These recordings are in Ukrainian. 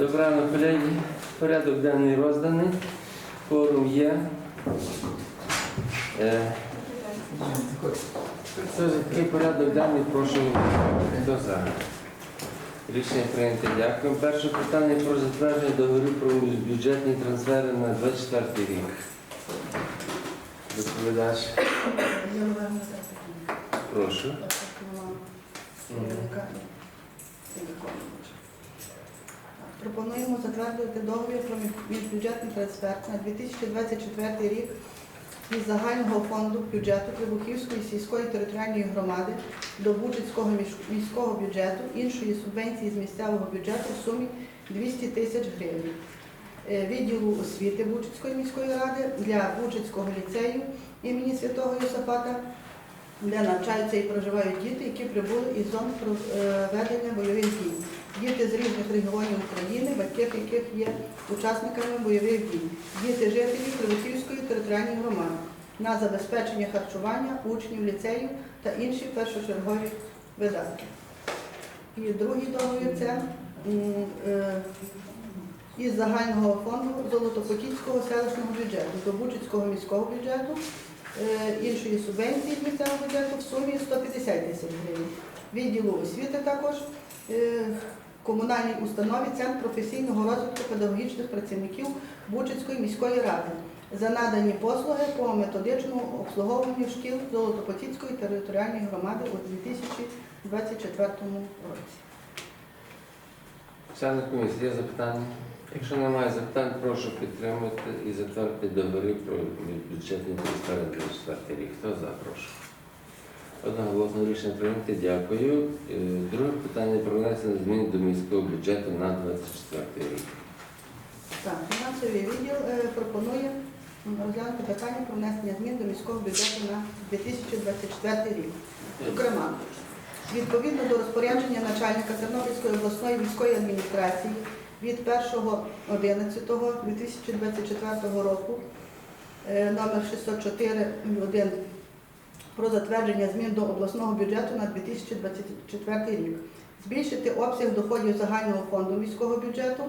Добре, на колеги. Порядок денний розданий. Форум є. Е, Це такий порядок денний, прошу хто за. Рішення прийнято. Дякую. Перше питання про затвердження договорів про бюджетні трансфери на 24 рік. Доповідач, прошу. Пропонуємо затвердити договір про міжбюджетний трансфер на 2024 рік із загального фонду бюджету Трибухівської сільської територіальної громади до Бучицького міського бюджету іншої субвенції з місцевого бюджету в сумі 200 тисяч гривень. Е, Відділу освіти Бучицької міської ради для Бучицького ліцею імені Святого Йосафата де навчаються і проживають діти, які прибули із зон проведення бойових дій. Діти з різних регіонів України, батьки яких є учасниками бойових дій. Діти жителів Кривосівської територіальної громади на забезпечення харчування учнів ліцею та інші першочергові видатки. І другий договір це е, із загального фонду Золотопотівського селищного бюджету до Бучицького міського бюджету е, іншої субвенції з місцевого бюджету в сумі 150 тисяч гривень. Відділу освіти також е, комунальній установі Центр професійного розвитку педагогічних працівників Бучицької міської ради за надані послуги по методичному обслуговуванню шкіл Золотопотівської територіальної громади у 2024 році. Члени комісії, є запитання? Якщо немає запитань, прошу підтримати і затвердити договори про бюджетні трансфери на 24 рік. Хто за, прошу. Одноголосно рішення прийняти. Дякую. Е, Друге питання про внесення змін до міського бюджету на 24 рік. Так, фінансовий відділ е, пропонує розглянути питання про внесення змін до міського бюджету на 2024 рік. Зокрема, відповідно до розпорядження начальника Тернопільської обласної військової адміністрації від 1.11.2024 року е, номер 604.1 про затвердження змін до обласного бюджету на 2024 рік. Збільшити обсяг доходів загального фонду міського бюджету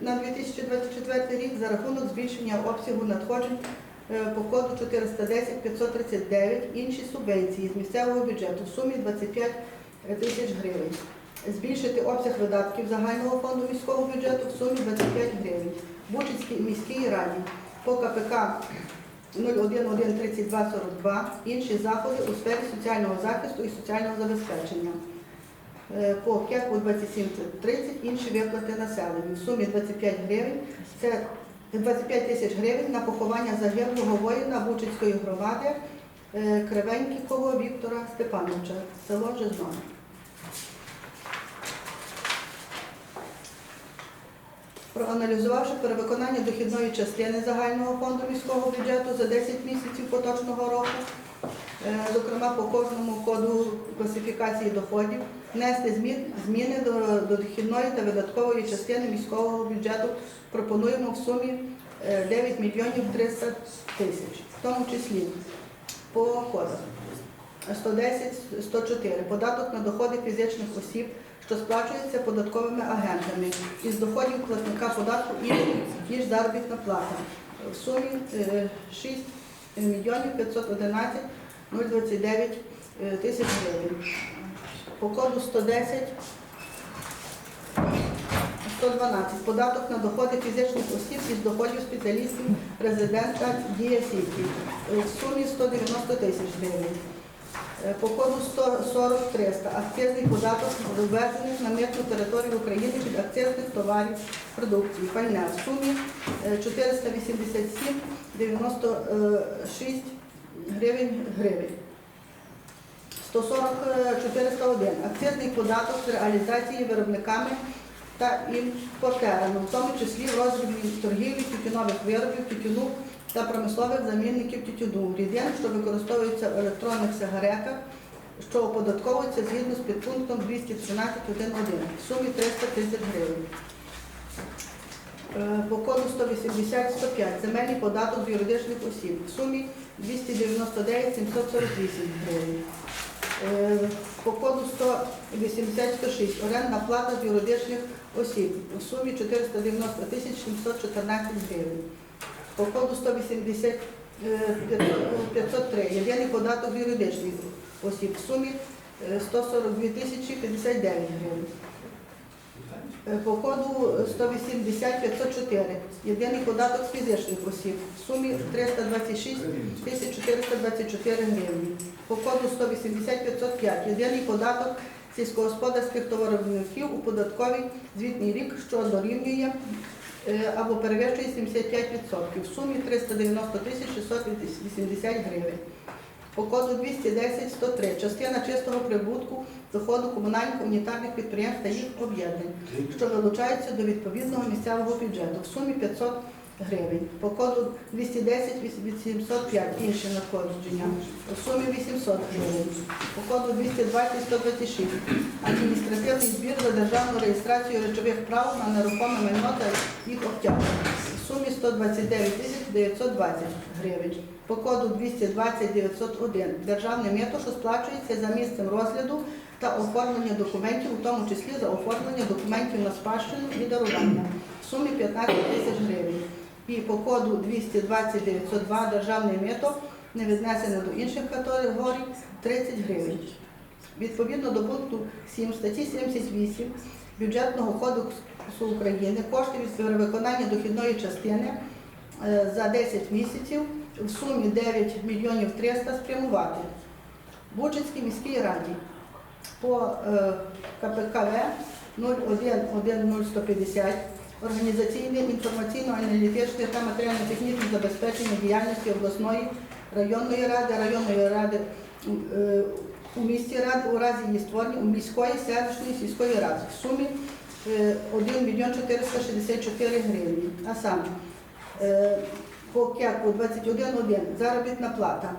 на 2024 рік за рахунок збільшення обсягу надходжень е, по коду 410 539 інші субвенції з місцевого бюджету в сумі 25 тисяч гривень. Збільшити обсяг видатків загального фонду міського бюджету в сумі 25 гривень. Бучицькій міській раді по КПК 01132242 інші заходи у сфері соціального захисту і соціального забезпечення. Е, По КЕКу 2730 інші виплати населенню в сумі 25 гривень. Це 25 тисяч гривень на поховання загиблого воїна Бучицької громади е, Віктора Степановича, село Жизно. Проаналізувавши перевиконання дохідної частини загального фонду міського бюджету за 10 місяців поточного року, е, зокрема по кожному коду класифікації доходів, внести змін- зміни до, до дохідної та видаткової частини міського бюджету пропонуємо в сумі е, 9 мільйонів 300 тисяч, в тому числі по кодах. 110, 104 податок на доходи фізичних осіб, що сплачується податковими агентами із доходів платника податку ніж заробітна плата. В сумі е, 6 мільйонів 511 029 е, тисяч гривень. По коду 110 112. Податок на доходи фізичних осіб із доходів спеціалістів резидента Дія Сіті в сумі 190 тисяч гривень. Е, По коду 140 300 акцизний податок ввезених на митну територію України від акцизних товарів продукції пальне. В сумі е, 487 96 гривень гривень. 140 е, 401 акцизний податок з реалізації виробниками та імпортерами, в тому числі в роздрібній торгівлі тютюнових виробів, тютюну та промислових замінників тютюну, рідин, що використовуються в електронних сигаретах, що оподатковуються згідно з підпунктом 213.1.1 в сумі 300 тисяч гривень. Е, По коду 180-105 земельний податок з юридичних осіб в сумі 299 748 гривень. Е, По коду 180-106 орендна плата з юридичних осіб у сумі 490 тисяч 714 гривень. По коду 180 е, 503 єдиний податок юридичних осіб в сумі е, 142 тисячі 59 гривень. Е, По коду 180 504 єдиний податок з фізичних осіб в сумі 326 тисяч 424 гривні. По коду 180 505 єдиний податок сільськогосподарських товаровиробників у податковий звітний рік, що дорівнює е, або перевищує 75%, в сумі 390 тисяч 680 гривень. По коду 210 103 частина чистого прибутку доходу комунальних унітарних підприємств та їх об'єднань, що вилучаються до відповідного місцевого бюджету в сумі 500 гривень. По коду 210 805 інші надходження в сумі 800 гривень. По коду 220 126 адміністративний збір за державну реєстрацію речових прав на нерухоме майно та їх обтяження в сумі 129 тисяч 920 гривень. По коду 220 901 державне мито, що сплачується за місцем розгляду та оформлення документів, у тому числі за оформлення документів на спадщину і дарування в сумі 15 тисяч гривень. І по коду 220 902 державне мито не віднесене до інших категорій 30 гривень. Відповідно до пункту 7 статті 78 бюджетного кодексу України кошти від перевиконання дохідної частини е, за 10 місяців в сумі 9 мільйонів 300 спрямувати Бучинській міській раді по е, КПКВ 011150 організаційне, інформаційно-аналітичне та матеріально-технічне забезпечення діяльності обласної районної ради, районної ради е, у місті ради у разі її створення у міської селищної сільської ради в сумі е, 1 мільйон 464 гривні. А саме е, по кеку 21.1 заробітна плата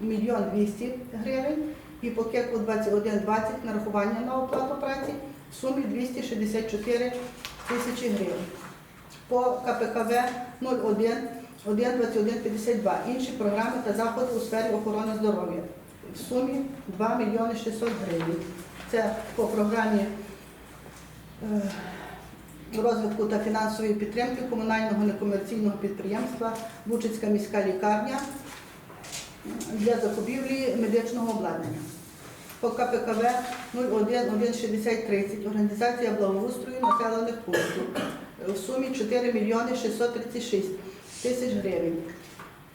мільйон 200 гривень і по кеку 21.20 нарахування на оплату праці в сумі 264 тисячі гривень. По КПКВ 01 1.21.52 інші програми та заходи у сфері охорони здоров'я в сумі 2 мільйони 600 гривень. Це по програмі е, розвитку та фінансової підтримки комунального некомерційного підприємства Бучицька міська лікарня для закупівлі медичного обладнання. По КПКВ 01.16030 організація благоустрою населених пунктів в сумі 4 мільйони 636 тисяч гривень.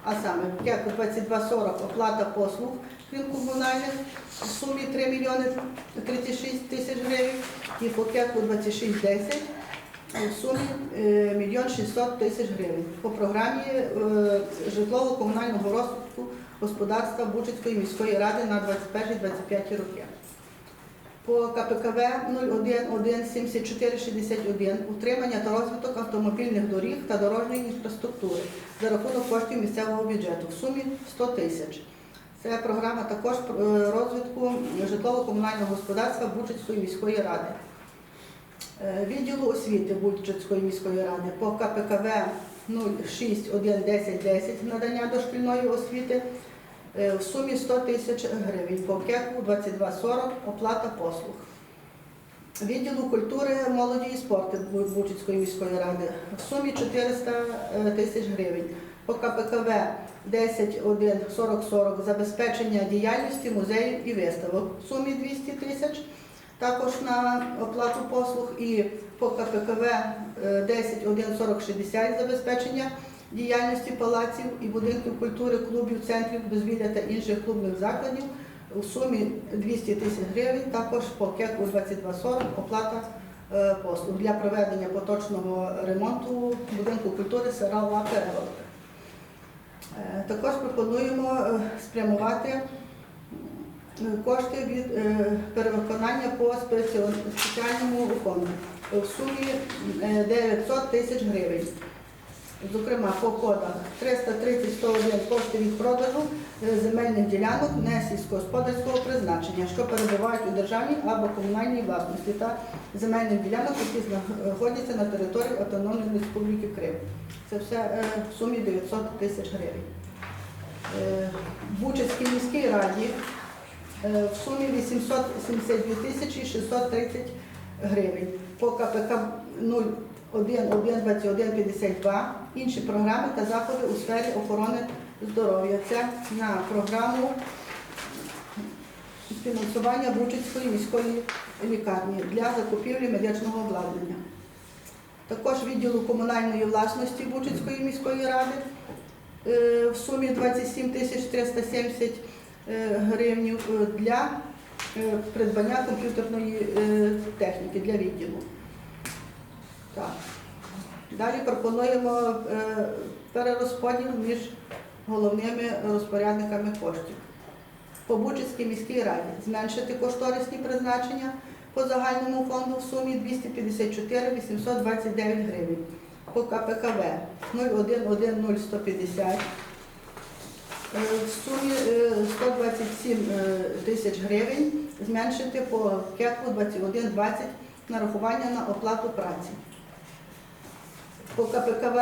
А саме КЕКу 2240 оплата послуг крім комунальних в сумі 3 мільйони 36 тисяч гривень. І по КЕКу 2610 в сумі е, мільйон 600 тисяч гривень. По програмі е, житлово-комунального розвитку господарства Бучицької міської ради на 21-25 роки. По КПКВ 01.1.7461 утримання та розвиток автомобільних доріг та дорожньої інфраструктури за рахунок коштів місцевого бюджету в сумі 100 тисяч. Це програма також е, розвитку житлово-комунального господарства Бучицької міської ради. Е, Відділу освіти Бучицької міської ради по КПКВ 06.1.10.10 надання дошкільної освіти в сумі 100 тисяч гривень, по КЕКу 2240 оплата послуг. Відділу культури, молоді і спорту Бу- Бучицької міської ради. В сумі 400 е, тисяч гривень. По КПКВ 10.1.40.40 забезпечення діяльності музеїв і виставок. В сумі 200 тисяч. Також на оплату послуг. І по КПКВ е, 10.1.40.60 забезпечення діяльності палаців і будинків культури, клубів, центрів дозвілля та інших клубних закладів у сумі 200 тисяч гривень, також по КЕКу 2240 оплата е, послуг для проведення поточного ремонту будинку культури села Ла Перегородка. Е, Також пропонуємо е, спрямувати кошти від е, перевиконання по спеціальному фонду в сумі е, 900 тисяч гривень. Зокрема, по кодах 330 101 кошти від продажу е, земельних ділянок не сільськогосподарського призначення, що перебувають у державній або комунальній власності та земельних ділянок, які знаходяться на території Автономної Республіки Крим. Це все е, в сумі 900 тисяч гривень. Е, В Бучацькій міській раді е, в сумі 872 тисячі 630 гривень. По КПК 01.01.21.52 інші програми та заходи у сфері охорони здоров'я. Це на програму фінансування Бучицької міської лікарні для закупівлі медичного обладнання. Також відділу комунальної власності Бучицької міської ради е, в сумі 27 тисяч 370 е, гривень для е, придбання комп'ютерної е, техніки для відділу. Так. Далі пропонуємо е, перерозподіл між головними розпорядниками коштів. По Бучицькій міській раді зменшити кошторисні призначення по загальному фонду в сумі 254 829 гривень. По КПКВ 011150 е, в сумі е, 127 е, тисяч гривень зменшити по КЕКу 2120 нарахування на оплату праці. По КПКВ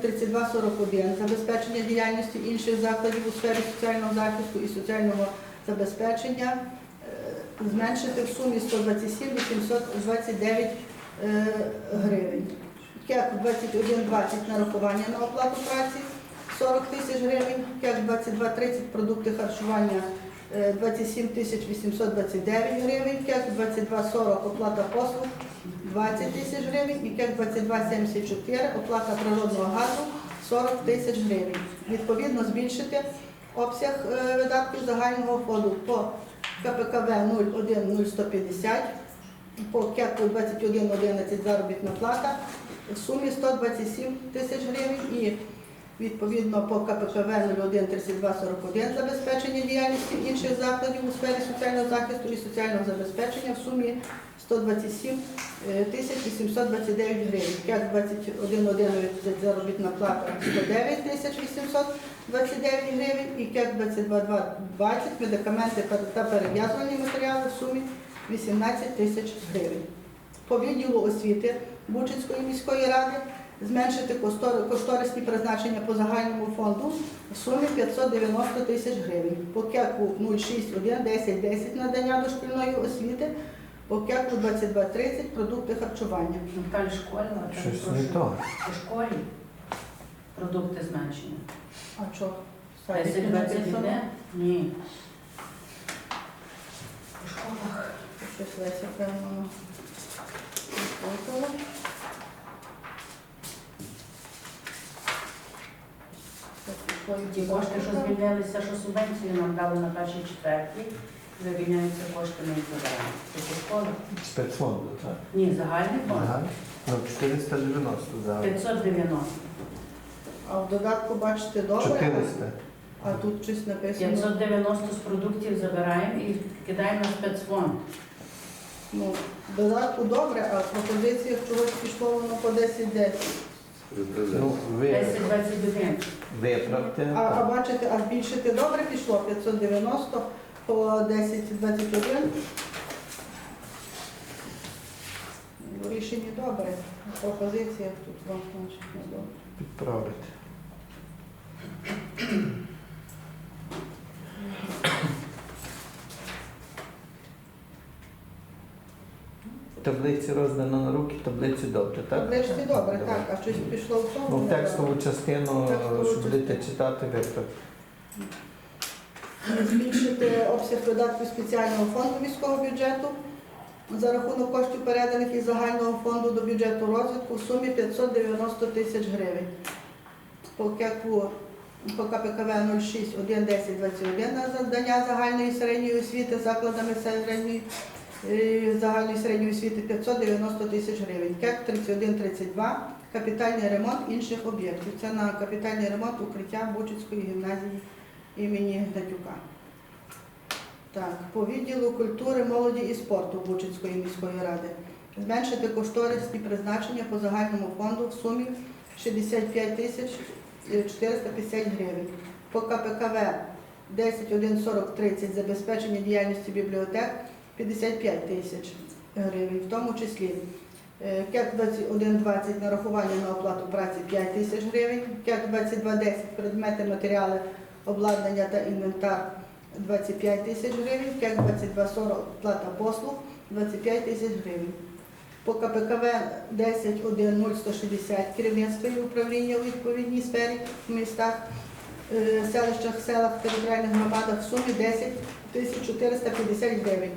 013241 забезпечення діяльності інших закладів у сфері соціального захисту і соціального забезпечення е, зменшити в сумі 127 829 е, гривень. КЕК 2120 нарахування на оплату праці 40 тисяч гривень, КЕК 2230 продукти харчування 27 тисяч 829 гривень, КЕК 2240 оплата послуг 20 тисяч гривень і КЕК 2274 оплата природного газу 40 тисяч гривень. Відповідно, збільшити обсяг е, видатків загального фонду по КПКВ 01150, по КЕКу 2111 заробітна плата в сумі 127 тисяч гривень відповідно по КПКВ 013241 забезпечення діяльності інших закладів у сфері соціального захисту і соціального забезпечення в сумі 127 е, тисяч 829 гривень. КЕК 2111 заробітна плата 109 тисяч 829 гривень і КЕК 2220 медикаменти та перев'язувальні матеріали в сумі 18 тисяч гривень. По відділу освіти Бучицької міської ради зменшити кошторисні призначення по загальному фонду в сумі 590 тисяч гривень. По КЕКу 061 10 10 надання дошкільної освіти, по КЕКу 2230 продукти харчування. Наталі школа, Щось не то. по школі продукти зменшені. А що? 10 21? Ні. По школах. Щось Леся, певно, відплутала. Так, пішло і Ті кошти, що звільнилися, що субвенцію нам дали на першій четвертій, завільняються кошти на інтеграцію. Це по школах? Спецфонду, так? Ні, загальний фонд. Ага. Ну, 490 зараз. 590. А в додатку бачите добре, 400. а тут щось написано. 590 з продуктів забираємо і кидаємо на спецфонд. Ну, в додатку добре, а в пропозиціях чогось пішло воно по 10-10. Ну, ви 10-21. Виправте. А, а бачите, а збільшити добре пішло 590 по 10-21. Ну, Рішення добре. Пропозиція тут вам значить не добре. Підправити. Таблиці роздано на руки, таблиці добре, так? Табличці добре, так, а щось пішло в тому. Ну, не текстову частину, Текстову що будете читати, виправте. збільшити обсяг видатків спеціального фонду міського бюджету за рахунок коштів переданих із загального фонду до бюджету розвитку в сумі 590 тисяч гривень. По КЕКу по КПКВ 06 110 21 на завдання загальної середньої освіти закладами середньої загальної середньої освіти 590 тисяч гривень. КЕК 3132 капітальний ремонт інших об'єктів. Це на капітальний ремонт укриття Бучицької гімназії імені Гнатюка. Так, по відділу культури, молоді і спорту Бучицької міської ради. Зменшити кошторисні призначення по загальному фонду в сумі 65 тисяч е, 450 гривень. По КПКВ 10.1.40.30 забезпечення діяльності бібліотек 55 тисяч гривень, в тому числі е, КЕК 2120 нарахування на оплату праці 5 тисяч гривень, КЕК 2210 предмети, матеріали, обладнання та інвентар 25 тисяч гривень, КЕК 2240 плата послуг 25 тисяч гривень. По КПКВ 10.1.0.160 керівництво і управління у відповідній сфері в містах, селищах, селах, територіальних громадах в сумі 10 тисяч 450 гривень.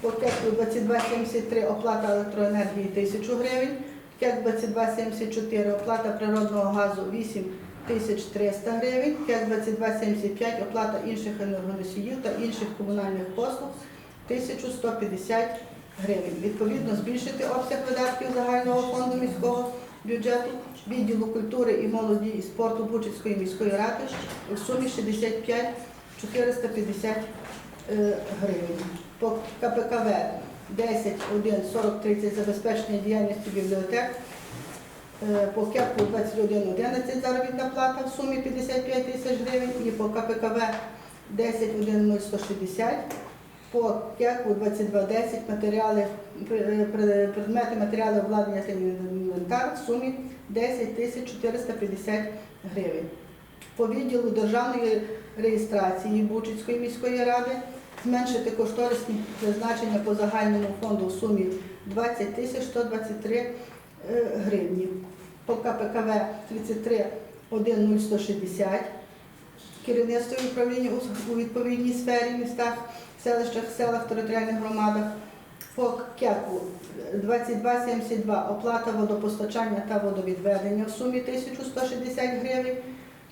По КЕКу 2273 оплата електроенергії 1000 гривень, КЕК 2274 оплата природного газу 8 тисяч 300 гривень, КЕК 2275 оплата інших енергоносіїв та інших комунальних послуг 1150 гривень. Відповідно, збільшити обсяг видатків загального фонду міського бюджету відділу культури і молоді і спорту Бучицької міської ради в сумі 65 450 е, гривень. По КПКВ 10, 1, 40, 30 забезпечення діяльності бібліотек. Е, По КЕПу 21, 11 заробітна плата в сумі 55 тисяч гривень і по КПКВ 10, 1, 160. По КЕКу 2210 матеріали, пр- пр- предмети, матеріали обладнання та інвентар в сумі 10 тисяч 450 гривень. По відділу державної реєстрації Бучицької міської ради зменшити кошторисні призначення по загальному фонду в сумі 20 тисяч 123 е, гривні. По КПКВ 33 10160 керівництво управління у- відповідній сфері, містах, селищах, селах, територіальних громадах. По КЕКу 2272 оплата водопостачання та водовідведення в сумі 1160 гривень.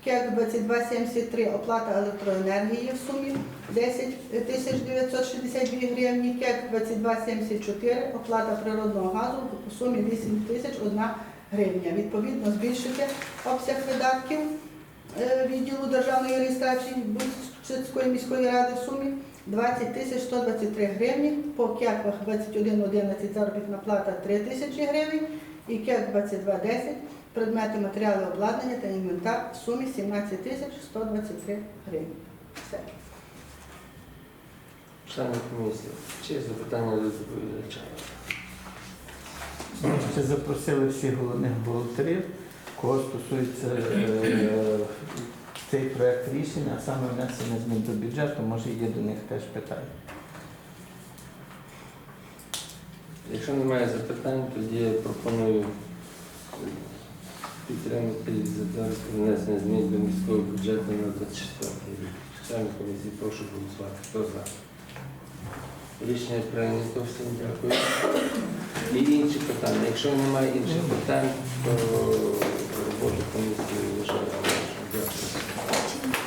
КЕК 2273 оплата електроенергії в сумі 10 тисяч 962 гривні. КЕК 2274 оплата природного газу у сумі 8 тисяч 1 гривня. Відповідно, збільшити обсяг видатків е, відділу державної реєстрації Бучицької міської ради в сумі 20 тисяч 123 гривні, по КЕКах 2111 заробітна плата 3 тисячі гривень і КЕК 2210 предмети, матеріали обладнання та інвентар в сумі 17 тисяч 123 гривні. Все. Члени комісії, чи є запитання до доповідача? Ще запросили всіх головних бухгалтерів, кого стосується е, цей проект рішення, а саме внесення змін до бюджету, може є до них теж питання. Якщо немає запитань, тоді я пропоную підтримати затвердити внесення змін до міського бюджету на 24 рік. Комісії, прошу голосувати. Хто за? Рішення прийнято. Всім дякую. І інші питання. Якщо немає інших питань, то роботу комісії вважаю